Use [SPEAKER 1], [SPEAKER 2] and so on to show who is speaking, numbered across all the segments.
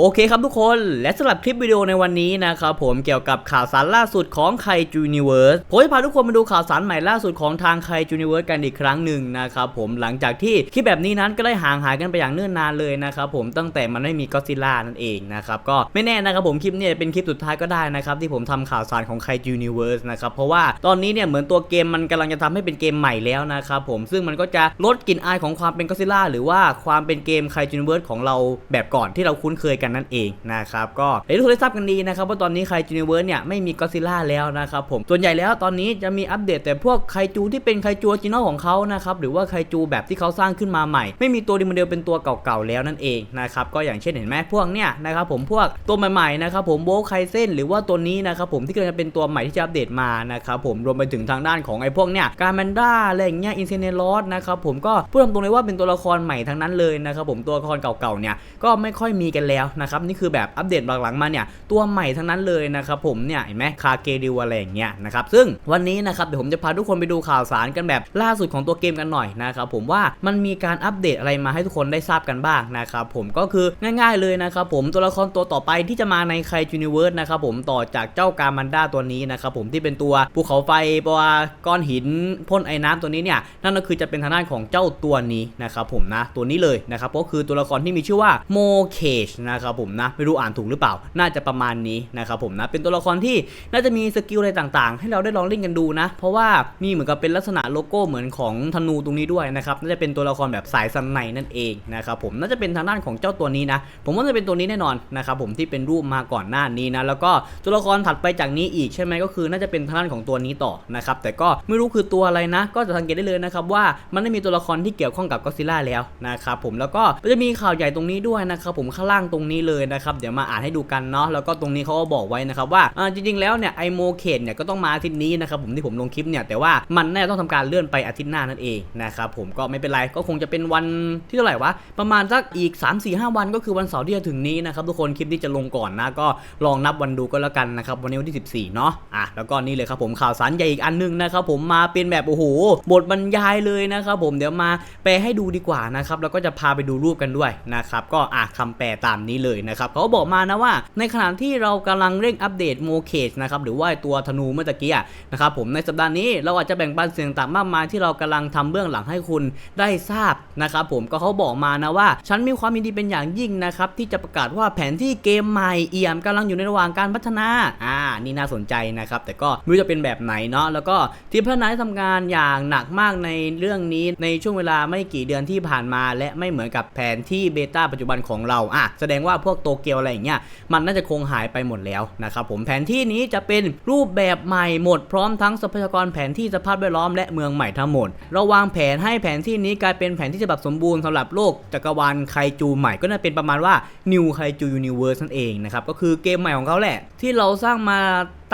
[SPEAKER 1] โอเคครับทุกคนและสำหรับคลิปวิดีโอในวันนี้นะครับผมเกี่ยวกับข่าวสารล่าสุดของไคจูนิเวิร์สผมจะพาทุกคนมาดูข่าวสารใหม่ล่าสุดของทางไคจูนิเวิร์สกันอีกครั้งหนึ่งนะครับผมหลังจากที่คลิปแบบนี้นั้นก็ได้ห่างหายกันไปอย่างเนิ่นนานเลยนะครับผมตั้งแต่มันไม่มีก็ซิล่านั่นเองนะครับก็ไม่แน่นะครับผมคลิปเนี้เป็นคลิปสุดท้ายก็ได้นะครับที่ผมทำข่าวสารของไคจูนิเวิร์สนะครับเพราะว่าตอนนี้เนี่ยเหมือนตัวเกมมันกำลังจะทำให้เป็นเกมใหม่แล้วนะครับผมซึ่งมันก็จะลดกลิ่นอายของความเป็นก็ซิล่าหรือว่าความเป็นเกมไคจูนิเวิร์สของเราแบบก่อนที่เราคุ้นเคยกันนั่นเองนะครับก็ให้ทุกคนได้ทราบกันดีนะครับว่าตอนนี้ไคจูนิเวิร์สเนี่ยไม่มีก็ซิล่าแล้วนะครับผมส่วนใหญ่แล้วตอนนี้จะมีอัปเดตแต่พวกไคจูที่เป็นไคจูออริจินอลของเขานะครับหรือว่าไคจูแบบที่เขาสร้างขึ้นมาใหม่ ไม่มีตัวดีโมเดลเป็นตัวเก่าๆแล้วนั่นเองนะครับก็อย่างเช่นเห็นไหมพวกเนี่ยนะครับผมพวกตัวใหม่ๆนะครับผมโบไคเซนหรือว่าตัวนี้นะครับผมที่กำลังจะเป็นตัวใหม่ที่จะอัปเดตมานะครับผมรวมไปถึงทางด้านของไอ้พวกเนี่ยการแมนด้าอะไรอย่างเงี้ยอินเซเนลอสนะครับผมก็พูดตรงๆเลยว่าเป็นตัวละครใหม่ทั้งนั้นเลยนะครับผมตัวละครเก่าๆเนี่ยก็ไม่ค่อยมีกันแล้วนะครับนี่คือแบบอัปเดตหลังๆมาเนี่ยตัวใหม่ทั้งนั้นเลยนะครับผมเนี่ยเห็นไหมคาเกดิวอะไรอย่างเงี้ยนะครับซึ่งวันนี้นะครับเดี๋ยวผมจะพาทุกคนไปดูข่าวสารกันแบบล่าสุดของตัวเกมกันหน่อยนะครับผมว่ามันมีการอัปเดตอะไรมาให้ทุกคนได้ทราบกันบ้างนะครับผมก็คือง่ายๆเลยนะครับผมตัวละครตัวต่อไปที่จะมาในไคจูนิเวิร์สนะครับผมต่อจากเจ้าการมันด้าตัวนี้นะครับผมที่เป็นตัวภูเขาไฟตัวก้อนหินพ่นไอ้น้ำตัวนี้เนี่ยนั่นก็คือจะเป็นทางด้านของเจ้าตัวนี้นะครับผมนะตัวนี้เลยนะครับก็คือตัวละครที่มีชื่อว่าโมเคชนะครับผมนะไม่รู้อ่านถูกหรือเปล่า น่าจะประมาณนี้นะครับผมนะเป็นตัวละครที่น่าจะมีสกิลอะไรต่างๆ ให้เราได้ลองเล่นกันดูนะ เพราะว่ามีเหมือนกับเป็นลักษณะโลโก้เหมือนของธนูตรงนี้ด้วยนะครับน่าจะเป็นตัวละครแบบสายสันในนั่นเองนะครับผมน่าจะเป็นทางด้านของเจ้าตัวนี้นะผมว่าจะเป็นตัวนี้แน่นอนนะครับผมที่เป็นรูปมาก่อนหน้านี้นะแล้วก็ตัวละครถัดไปจากนี้อีกใช่ไหมก็คือน่าจะเป็นทางด้านของตัวนี้ต่อนะครับแต่ก็ไม่รู้คือตัวอะไรนะ ก็จะสังเกตได้เลยนะครับว่ามันไม่มีตัวละครที่เกี่ยวข้องกับก็ซิล่าแล้วนะครับผมแล้วก็จะมีข่าวใหญ่ตรงนี้ด้วยนะครับผมข้างล่างตรงนี้เลยนะครับเดี๋ยวมาอ่านให้ดูกันเนาะแล้วก็ตรงนี้เขาก็บอกไว้นะครับว่าจริงๆแล้วเนี่ยไอโมเคนเนี่ยก็ต้องมาอาทิตย์นี้นะครับผมที่ผมลงคลิปเนี่ยแต่ว่ามันแน่าต้องทำการเลื่อนไปอาทิตย์หน้านั่นเองนะครับผมก็ไม่เป็นไรก็คงจะเป็นวันที่เท่าไหร่วะประมาณสักอีก 3 4 5 วันก็คือวันเสาร์ที่จะถึงนี้นะครับทุกคนคลิปนี้จะลงก่อนนะก็ลองนับวันดูก็แล้วกันนะครับวันนี้วันที่ 14 เนาะอะแล้วก็นี่เลยครับผมข่าวสารใหญ่อีกอันหนึงนะครับผมมาเป็นแบบโอ้โหบทบรรยายเลยนะครับผมเดี๋ยวมาแปลให้ดูดีกว่านะครับแล้วก็จะพาไปดูรูปกันด้วยนะครับก็อะคำแปลตามนี้เลยนะครับเขาบอกมานะว่า ในขณะที่เรากำลังเร่งอัปเดตโมเคสนะครับหรือว่าตัวธนูเมื่อตะกี้นะครับผมในสัปดาห์นี้เราอาจจะแบ่งปันเสิ่งต่างๆมากมายที่เรากำลังทำเบื้องหลังให้คุณได้ทราบนะครับผมก็เขาบอกมานะว่า ฉันมีความยินดีเป็นอย่างยิ่งนะครับที่จะประกาศว่าแผนที่เกมใหม่เอี่ยมกำลังอยู่ในระหว่างการพัฒนาอ่านี่น่าสนใจนะครับแต่ก็ไม่รู้จะเป็นแบบไหนเนาะแล้วก็ทีมพัฒนาได้ทำงานอย่างหนักมากในเรื่องนี้ในช่วงเวลาไม่กี่เดือนที่ผ่านมา และไม่เหมือนกับแผนที่เบต้าปัจจุบันของเราอะแสดงว่าว่าพวกโตเกียวอะไรอย่างเงี้ยมันน่าจะคงหายไปหมดแล้วนะครับผมแผนที่นี้จะเป็นรูปแบบใหม่หมดพร้อมทั้งทรัพยากรแผนที่สภาพแวดล้อมและเมืองใหม่ทั้งหมดเราวางแผนให้แผนที่นี้กลายเป็นแผนที่ฉบับสมบูรณ์สำหรับโลกจักรวาลไคจูใหม่ก็น่าเป็นประมาณว่า New Kaiju Universe นั่นเองนะครับก็คือเกมใหม่ของเขาแหละ ที่เราสร้างมา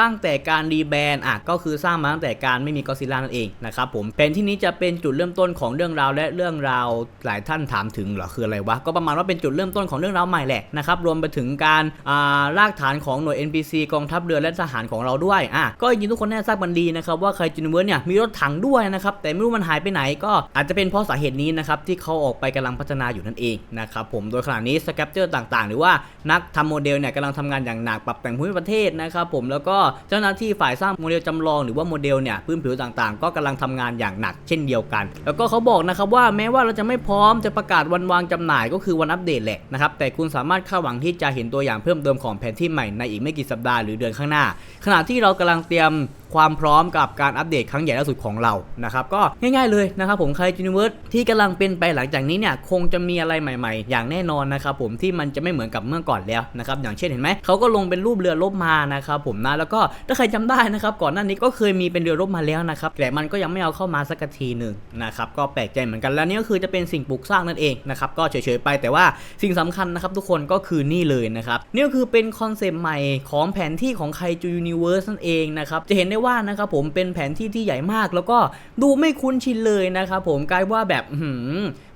[SPEAKER 1] ตั้งแต่การรีแบรนด์อะก็คือสร้างมาตั้งแต่การไม่มีก็ซิล่านั่นเองนะครับผมแผนที่นี้จะเป็นจุดเริ่มต้นของเรื่องราวและเรื่องราวหลายท่านถามถึงเหรอคืออะไรวะก็ประมาณว่าเป็นจุดเริ่มต้นของเรื่องราวใหม่แหละนะครับรวมไปถึงการอ่ารากฐานของหน่วย NPC กองทัพเรือและทหารของเราด้วยอะก็จริงๆทุกคนแน่ทราบกันดีนะครับว่าไคจูนิเวิร์สเนี่ยมีรถถังด้วยนะครับแต่ไม่รู้มันหายไปไหนก็อาจจะเป็นเพราะสาเหตุนี้นะครับที่เขาออกไปกำลังพัฒนาอยู่นั่นเองนะครับผมโดยขณะนี้สแคปเจอร์ต่างๆ หรือว่านักทำโมเดลเนี่ยกำลังทำงานอย่างหนักปรับแต่งภูมิประเทศนะครับผมแล้วก็เจ้าหน้าที่ฝ่ายสร้างโมเดลจำลองหรือว่าโมเดลเนี่ยพื้นผิวต่างๆ ก็กำลังทำงานอย่างหนักเช่นเดียวกัน แล้วก็เขาบอกนะครับว่าแม้ว่าเราจะไม่พร้อมจะประกาศวันวางจำหน่ายก็คือวันอัปเดตแหละนะครับแต่คุณสามารถคาดหวังที่จะเห็นตัวอย่างเพิ่มเติมของแผนที่ใหม่ในอีกไม่กี่สัปดาห์หรือเดือนข้างหน้า ขณะที่เรากำลังเตรียม ความพร้อมกับการอัปเดตครั้งใหญ่ล่าสุดของเรานะครับก็ง่ายๆเลยนะครับผมไคจูนิเวิร์สที่กำลังเป็นไปหลังจากนี้เนี่ยคงจะมีอะไรใหม่ๆ อย่างแน่นอนนะครับผมที่มันจะไม่เหมือนกับเมื่อก่อนแล้วนะครับอย่างเช่นเห็นไหมเขาก็ลงเป็นรูปเรือรบมานะครับผมนะแล้วก็ถ้าใครจำได้นะครับก่อนหน้านี้ก็เคยมีเป็นเรือรบมาแล้วนะครับแต่มันก็ยังไม่เอาเข้ามาสักทีหนึ่งนะครับก็แปลกใจเหมือนกันแล้วนี่ก็คือจะเป็นสิ่งปลูกสร้างนั่นเองนะครับก็เฉยๆไปแต่ว่าสิ่งสำคัญนะครับทุกคนก็คือนี่เลยนะครับนี่ก็คือเป็นคอนเซปต์ใหม่ของแผนที่ของไคจูยูนิเวิร์สนั่นเองนะครับจะเห็นได้ว่านะครับผมเป็นแผนที่ที่ใหญ่มาก แล้วก็ดูไม่คุ้นชินเลยนะครับผมกลายว่าแบบหือ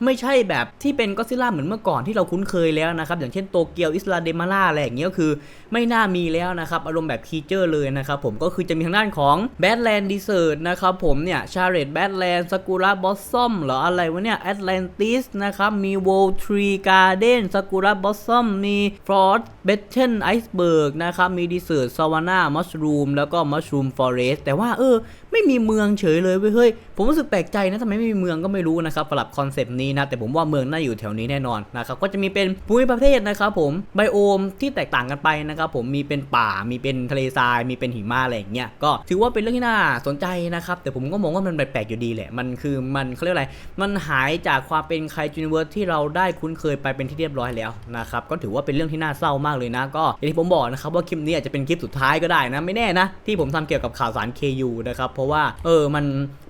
[SPEAKER 1] ไม่ใช่แบบที่เป็นก็ซิล่าเหมือนเมื่อก่อนที่เราคุ้นเคยแล้วนะครับอย่างเช่นโตเกียวอิสลาเดมาล่าอะไรอย่างเงี้ยก็คือ ไม่น่ามีแล้วนะครับอารมณ์แบบคีเจอร์เลยนะครับผมก็คือจะมีทางด้านของแบทแลนด์ดีเซอร์นะครับผมเนี่ยชาเรตแบทแลนด์ซากุระบอสซอมหรออะไรวะเนี่ยแอตแลนติสนะครับมีโวลทรีการ์เดนซากุระบอสซอมมีฟรอสเบทเทนไอซ์เบิร์กนะครับมีดีเซอร์ซาวาน่ามัชรูมแล้วก็มัชรูมฟอเรสแต่ว่าเออ ไม่มีเมืองเฉยเลยเว้ยเฮ้ยผมรู้สึกแปลกใจนะทำไมไม่มีเมืองก็ไม่รู้นะครับสำหรับคอนเซปต์นี้นะแต่ผมว่าเมืองน่าอยู่แถวนี้แน่นอนนะครับก็จะมีเป็นภูมิประเทศนะครับผมไบโอมที่แตกต่างกันไปนะครับผมมีเป็นป่ามีเป็นทะเลทราย มีเป็นหิมะอะไรอย่างเงี้ยก็ถือว่าเป็นเรื่องที่น่าสนใจนะครับแต่ผมก็มองว่ามันแปลกๆอยู่ดีแหละมันคือมันเขาเรียกอะไรมันหายจากความเป็นไคจูนิเวิร์สที่เราได้คุ้นเคยไปเป็นที่เรียบร้อยแล้วนะครับก็ถือว่าเป็นเรื่องที่น่าเศร้ามากเลยนะ ก็อย่างที่ผมบอกนะครับว่าคลิปนี้อาจจะเป็นคลิปสุดท้ายก็ได้นะไม่แน่นะที่ผมทำเกี่ยวกับข่าวสาร KU นะครับเพราะว่า เออมัน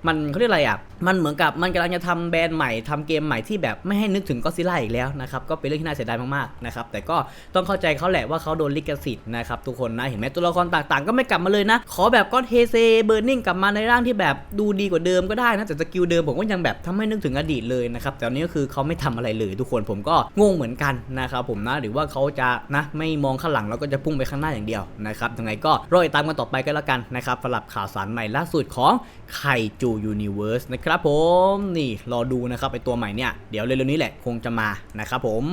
[SPEAKER 1] มันเขาเรียกอะไรอะ มันเหมือนกับมันกำลังจะทำแบรนด์ใหม่ทำเกมใหม่ที่แบบไม่ให้นึกถึงก็ซิล่าอีกแล้วนะครับ ก็เป็นเรื่องที่น่าเสียดายมากๆนะครับ แต่ก็ต้องเข้าใจเขาแหละว่าเขาโดนลิขสิทธิ์นะครับทุกคนนะ เห็นไหมตัวละครต่างๆ ก็ไม่กลับมาเลยนะ ขอแบบก็เฮเซเบอร์นิงกลับมาในร่างที่แบบดูดีกว่าเดิมก็ได้นะ แต่สกิลเดิมผมก็ยังแบบทำให้นึกถึงอดีตเลยนะครับ แต่อันนี้ก็คือเขาไม่ทำอะไรเลยทุกคนผมก็งงเหมือนกันนะครับผมนะ หรือว่าเขาจะนะไม่มองข้างหลังแล้วก็จะพุ่งไปข้างหน้าอย่างเดียวนะครับยังไงก็รอติดตามกันต่อไปกันแล้วกันนะครับสำหรับข่าวสารใหม่ล่าสุดของไคจูยูนิเวิร์สนะครับผมนี่รอดูนะครับไอตัวใหม่เนี่ยเดี๋ยวเร็วๆนี้แหละคงจะมานะครับผม